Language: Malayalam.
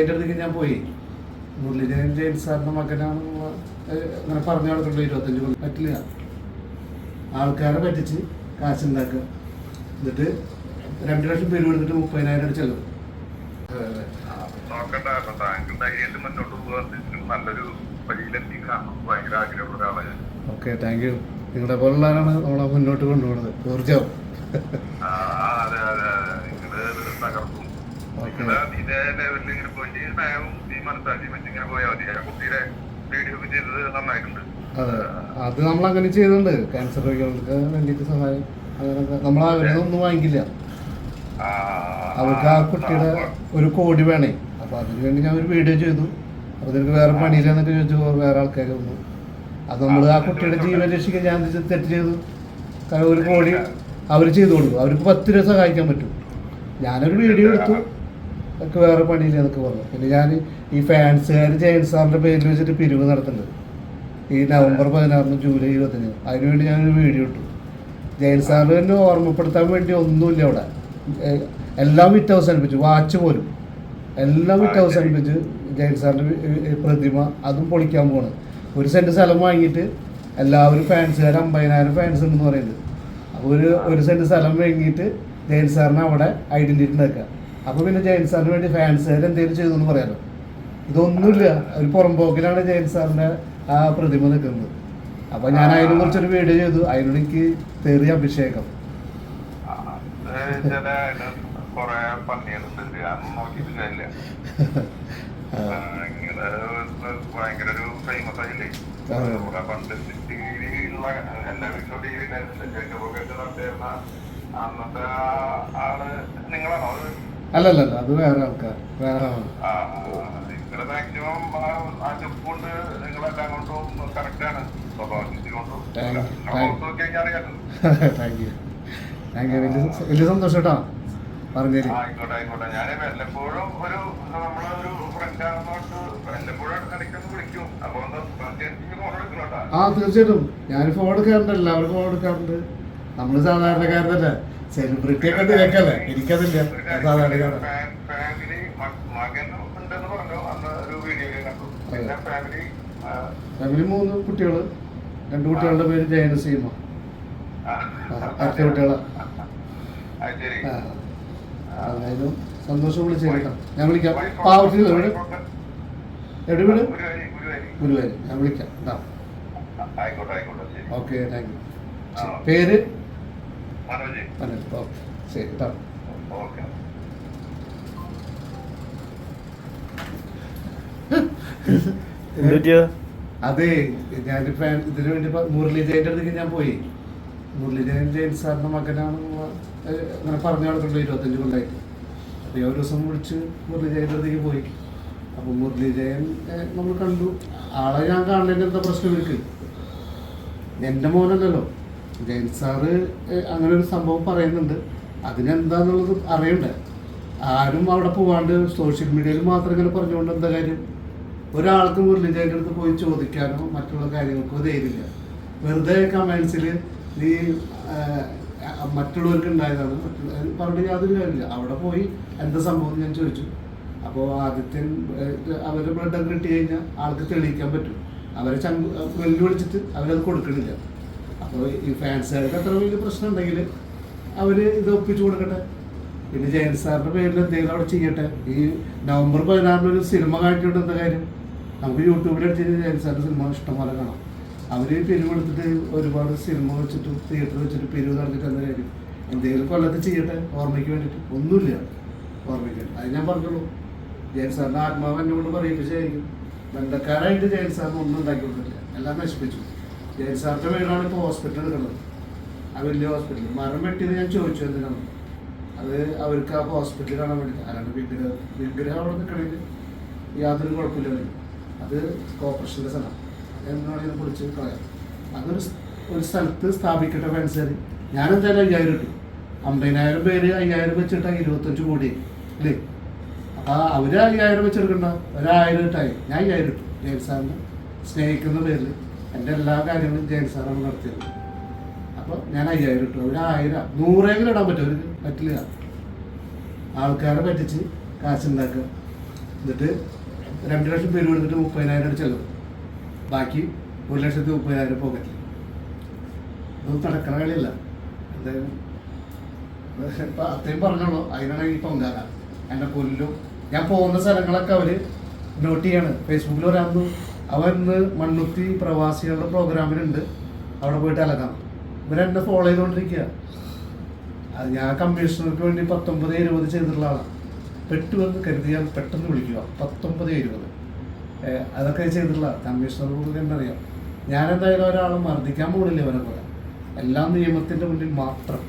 എന്റെ അടുത്തേക്ക് ഞാൻ പോയി. മുരളീധരൻ ജെയിൻ സാറിന്റെ മകനാണ് അങ്ങനെ പറഞ്ഞു നടക്കുള്ളൂ ഇരുപത്തഞ്ച് കൊല്ലം. പറ്റില്ല. ആൾക്കാരെ പറ്റിച്ച് കാശുണ്ടാക്കുക. എന്നിട്ട് രണ്ട് ലക്ഷം പേര് കൊടുത്തിട്ട് മുപ്പതിനായിരം ചെലവ്. നോക്കണ്ട. അപ്പൊ താങ്കൾ ധൈര്യമായിട്ട് മുന്നോട്ട് പോകാൻ നല്ലൊരു വഴിയിലെത്തി കാണണം. ഭയങ്കര ആഗ്രഹമുള്ള ഒരാളാണ് ഞാൻ. Okay thank you. നിങ്ങളുടെ പോലുള്ളവരാണ് നമ്മളെ മുന്നോട്ട് കൊണ്ടുപോകുന്നത് ഊർജം അതെ നിങ്ങൾ ഇതേ ലെവലിൽ ഇങ്ങനെ പോയിട്ട് നയവും ഈ പോയാൽ മതി. ആ കുട്ടിയുടെ വീഡിയോ ഒക്കെ ചെയ്തത് നന്നായിട്ടുണ്ട്. അതെ. നമ്മൾ അങ്ങനെ ചെയ്യുന്നുണ്ട്. ക്യാൻസർ രോഗികൾക്ക് വേണ്ടിയിട്ട് സഹായം അങ്ങനെയൊക്കെ. നമ്മൾ അവരുടെ ഒന്നും വാങ്ങിക്കില്ല. അവർക്ക് ആ കുട്ടിയുടെ ഒരു കോടി വേണേ. അപ്പോൾ അതിന് വേണ്ടി ഞാൻ ഒരു വീഡിയോ ചെയ്തു. അപ്പോൾ നിനക്ക് വേറെ പണിയില്ലെന്നൊക്കെ ചോദിച്ചു. വേറെ ആൾക്കാർ വന്നു. അത് നമ്മൾ ആ കുട്ടിയുടെ ജീവൻ രക്ഷിക്കാൻ ഞാൻ? തെറ്റ് ചെയ്തു. കാരണം ഒരു കോടി അവർ ചെയ്തു കൊടുക്കും അവർക്ക് പത്ത് രൂപ സഹായിക്കാൻ പറ്റും. ഞാനൊരു വീഡിയോ എടുത്തു. എനിക്ക് വേറെ പണിയില്ല എന്നൊക്കെ പറഞ്ഞു പിന്നെ ഞാൻ ഈ ഫാൻസുകാർ ജയൻ സാറിന്റെ പേരിൽ വെച്ചിട്ട് പിരിവ് നടത്തുന്നുണ്ട് ഈ നവംബർ പതിനാറിന് ജൂലൈ ഇരുപത്തഞ്ച് അതിനുവേണ്ടി ഞാനൊരു വീഡിയോ ഇട്ടു. ജയൻ എന്നെ ഓർമ്മപ്പെടുത്താൻ വേണ്ടി ഒന്നുമില്ല അവിടെ. എല്ലാം വിറ്റ് അവസാനിപ്പിച്ചു. വാച്ച് പോലും. എല്ലാം വിറ്റ് അവസാനിപ്പിച്ച് ജയൻ സാറിന്റെ പ്രതിമ അതും പൊളിക്കാൻ പോണ്. ഒരു സെന്റ് സ്ഥലം വാങ്ങിയിട്ട് എല്ലാവരും ഫാൻസുകാർ അമ്പതിനായിരം ഫാൻസ് ഉണ്ടെന്ന് പറയുന്നത്. അപ്പോൾ ഒരു ഒരു സെന്റ് സ്ഥലം വാങ്ങിയിട്ട് ജയൻ സാറിനെ അവിടെ ഐഡന്റിറ്റി ഉണ്ടാക്കുക. അപ്പോൾ പിന്നെ ജയൻ സാറിന് വേണ്ടി ഫാൻസുകാർ എന്തെങ്കിലും ചെയ്തു എന്ന് പറയാലോ. ഇതൊന്നുമില്ല ഒരു പുറംപോക്കിലാണ് ജയൻ സാറിന്റെ ആ പ്രതിമ നിൽക്കുന്നത് അപ്പോൾ ഞാൻ അതിനെ കുറിച്ചൊരു വീഡിയോ ചെയ്തു. അതിനോട് എനിക്ക് തെറിയ അഭിഷേകം. കൊറേ അതൊന്നും ഇങ്ങനെ ഭയങ്കര ഒരു ഫേമസ് ആയില്ലേ? പണ്ട് എല്ലാ ഉണ്ടായിരുന്നില്ല അന്നത്തെ ആൾ നിങ്ങളാണോ? അത് അല്ലല്ലല്ല അത് വേറെ ആൾക്കാർ വേറെ മാക്സിമം ആ സ്റ്റെപ്പ് കൊണ്ട് നിങ്ങളെല്ലാം കൊണ്ടും കറക്റ്റാണ് കൊണ്ടും. അറിയാലോ. താങ്ക് യു താങ്ക് യു വലിയ വലിയ സന്തോഷം കേട്ടോ പറഞ്ഞേരി. ആ, ആയിക്കോട്ടെ ആയിക്കോട്ടെ. ഞാൻ വല്ലപ്പോഴും ഒരു നമ്മളെ ഒരു ഫ്രണ്ടാണെന്നോട്ട് വല്ലപ്പോഴും ഇടയ്ക്കൊന്ന് വിളിക്കും. അപ്പൊ ഒന്ന് പ്രത്യേകിച്ച് ഫോൺ എടുക്കണോട്ടാ. ആ തീർച്ചയായിട്ടും. ഞാൻ ഫോൺ എടുക്കാറുണ്ട് എല്ലാവർക്കും ഫോൺ എടുക്കാറുണ്ട്. നമ്മൾ സാധാരണക്കാരനല്ലേ. സെലിബ്രിറ്റി ഒക്കെ കേൾക്കല്ലേ? എനിക്കതില്ല. അതാണ് ഫാമിലി ഉണ്ടെന്ന് പറഞ്ഞു? അന്ന് ഒരു വീഡിയോ കണ്ടു. പിന്നെ ഫാമിലി ഫാമിലി മൂന്ന് കുട്ടികൾ രണ്ട് കുട്ടികളുടെ പേര് ജയന സീമ. അടുത്ത കുട്ടികളെ. സന്തോഷം വിളിച്ചു കേട്ടോ. ഞാൻ വിളിക്കാം. പാവത്തിൽ എവിടെ? എവിടെ വീട്? ഗുരുവായൂർ ഞാൻ വിളിക്കാം. Okay thank you. പേര്? മനോജ് മനോജ് ഓക്കെ ശരി ഓക്കെ. അതെ ഞാനിപ്പോ ഇതിനു വേണ്ടി മുരളീജയന്റെ മുരളി ജയന്റെ അടുത്തേക്ക് ഞാൻ പോയി. മുരളി ജയൻ ജയൻ സാറിന്റെ മകനാണ് അങ്ങനെ പറഞ്ഞു നടക്കുള്ളൂ ഇരുപത്തഞ്ച് കൊല്ലായിട്ട്. അപ്പൊ ഞാൻ ഒരു ദിവസം വിളിച്ച് മുരളി ജയന്റെ അടുത്തേക്ക് പോയി. അപ്പൊ മുരളി ജയൻ നമ്മൾ കണ്ടു. ആളെ ഞാൻ കാണുന്നതിന്റെ എന്താ പ്രശ്നം ഇവർക്ക് എന്റെ മോനല്ലല്ലോ. ജയൻ സാറ് അങ്ങനെ ഒരു സംഭവം പറയുന്നുണ്ട്. അതിനെന്താന്നുള്ളത് അറിയണ്ട. ആരും അവിടെ പോവാണ്ട് സോഷ്യൽ മീഡിയയിൽ മാത്രം ഇങ്ങനെ പറഞ്ഞുകൊണ്ട് എന്താ കാര്യം? ഒരാൾക്ക് മുരളിജയന്റെ അടുത്ത് പോയി ചോദിക്കാനോ മറ്റുള്ള കാര്യങ്ങൾക്കോ ധൈര്യമില്ല വെറുതെ കമൻസിൽ നീ മറ്റുള്ളവർക്ക് ഉണ്ടായതാണ്. പറഞ്ഞിട്ട് യാതൊരു കാര്യമില്ല. അവിടെ പോയി എന്താ സംഭവം ഞാൻ ചോദിച്ചു. അപ്പോൾ ആദ്യത്തെ അവരുടെ ബ്ലഡ് കിട്ടി കഴിഞ്ഞാൽ ആൾക്ക് തെളിയിക്കാൻ പറ്റും. അവരെ ചങ്ക് വെല്ലുവിളിച്ചിട്ട് അവരത് കൊടുക്കണില്ല. അപ്പോൾ ഈ ഫാൻസുകാർക്ക് അത്ര വലിയ പ്രശ്നം ഉണ്ടെങ്കിൽ അവർ ഇത് ഒപ്പിച്ചു കൊടുക്കട്ടെ. പിന്നെ ജയൻ സാറിന്റെ പേരിൽ എന്തെങ്കിലും അവിടെ ചെയ്യട്ടെ. ഈ നവംബർ പതിനാറിന് ഒരു സിനിമ കാട്ടിയിട്ട് എന്താ കാര്യം? നമുക്ക് യൂട്യൂബിൽ അടിച്ചിട്ട് ജയൻ സാറിന്റെ സിനിമ ഇഷ്ടംപോലെ കാണാം. അവർ പിരിവെടുത്തിട്ട് ഒരുപാട് സിനിമ വെച്ചിട്ട് തിയേറ്റർ വെച്ചിട്ട് പിരിവ് നടന്നിട്ട് എന്താ കാര്യം? എന്തെങ്കിലും കൊല്ലത്ത് ചെയ്യട്ടെ ഓർമ്മയ്ക്ക് വേണ്ടിയിട്ട് ഒന്നുമില്ല ഓർമ്മയ്ക്ക് അത് ഞാൻ പറഞ്ഞോളൂ. ജയൻ സാറിന്റെ ആത്മാവ് എന്നോട് പറയിപ്പിച്ചായിരിക്കും ബന്ധക്കാരായിട്ട് ജയൻ സാറിന് ഒന്നും ഉണ്ടാക്കി കൊടുത്തിട്ടില്ല. എല്ലാം നശിപ്പിച്ചു. ജയൻ സാറിന്റെ വീടാണ് ഇപ്പോൾ ഹോസ്പിറ്റൽ എടുക്കുന്നത്. ആ വലിയ ഹോസ്പിറ്റൽ മരം വെട്ടിയത് ഞാൻ ചോദിച്ചു എന്തിനാണ്? അത് അവർക്ക് ആ ഹോസ്പിറ്റലിൽ കാണാൻ വേണ്ടി അല്ലാണ്ട് വിഗ്രഹം? വിഗ്രഹം അവിടെ നിൽക്കണമെങ്കിൽ യാതൊരു കുഴപ്പമില്ല വരും അത് കോർപ്പറേഷന്റെ സ്ഥലം. എന്നാണ് ഞാൻ കുറിച്ച് കളയാം അതൊരു ഒരു സ്ഥലത്ത് സ്ഥാപിക്കട്ടെ ഞാൻ എന്തായാലും അയ്യായിരം ഇട്ടു. അമ്പതിനായിരം പേര് അയ്യായിരം വെച്ചിട്ട് ഇരുപത്തഞ്ച് കോടി. അല്ലേ? അപ്പോൾ അവർ അയ്യായിരം വെച്ചെടുക്കണ്ട. ഒരായിരം ഇട്ടായി. ഞാൻ അയ്യായിരം ഇട്ടു. ജയൻ സാറിന് സ്നേഹിക്കുന്ന പേരിൽ എന്റെ എല്ലാ കാര്യങ്ങളും ജയൻ സാറാണ് നടത്തിയത്. അപ്പോൾ ഞാൻ അയ്യായിരം ഇട്ടു. ഒരു ആയിരം. നൂറെങ്കിലും ഇടാൻ പറ്റും. അവർക്ക് പറ്റില്ല. ആൾക്കാരെ പറ്റിച്ച് കാശുണ്ടാക്കുക. എന്നിട്ട് രണ്ട് ലക്ഷം പേര് കൊടുത്തിട്ട് മുപ്പതിനായിരം ചെലവ് ബാക്കി ഒരു ലക്ഷത്തി മുപ്പതിനായിരം പോക്കറ്റിൽ. അതൊന്നും നടക്കണ കളിയല്ല. എന്തായാലും അത്രയും പറഞ്ഞോളൂ അതിനാണ് ഈ പൊങ്കാല. എന്റെ കൊല്ലും. ഞാൻ പോകുന്ന സ്ഥലങ്ങളൊക്കെ അവർ നോട്ട് ചെയ്യാണ്. ഫേസ്ബുക്കിൽ പറയാമെന്ന് അവൻ ഇന്ന് മണ്ണുത്തി പ്രവാസികളുടെ പ്രോഗ്രാമിലുണ്ട്. അവിടെ പോയിട്ട് അലകാം ഇവരെന്നെ ഫോളോ ചെയ്തുകൊണ്ടിരിക്കുക അത് ഞാൻ കമ്മീഷണർക്ക് വേണ്ടി പത്തൊമ്പത് ഇരുപത് ചെയ്തിട്ടുള്ള ആളാണ് പെട്ടുവെന്ന് കരുതിയാൽ പെട്ടെന്ന് വിളിക്കുക. പത്തൊമ്പത് ഇരുപത് അതൊക്കെ ചെയ്തിട്ടുള്ള കമ്മീഷണർ കൂടുതൽ എന്നറിയാം ഞാൻ എന്തായാലും ഒരാളെ മർദ്ദിക്കാൻ പോകില്ല ഇവരെ പോലെ. എല്ലാം നിയമത്തിന്റെ മുന്നിൽ മാത്രം.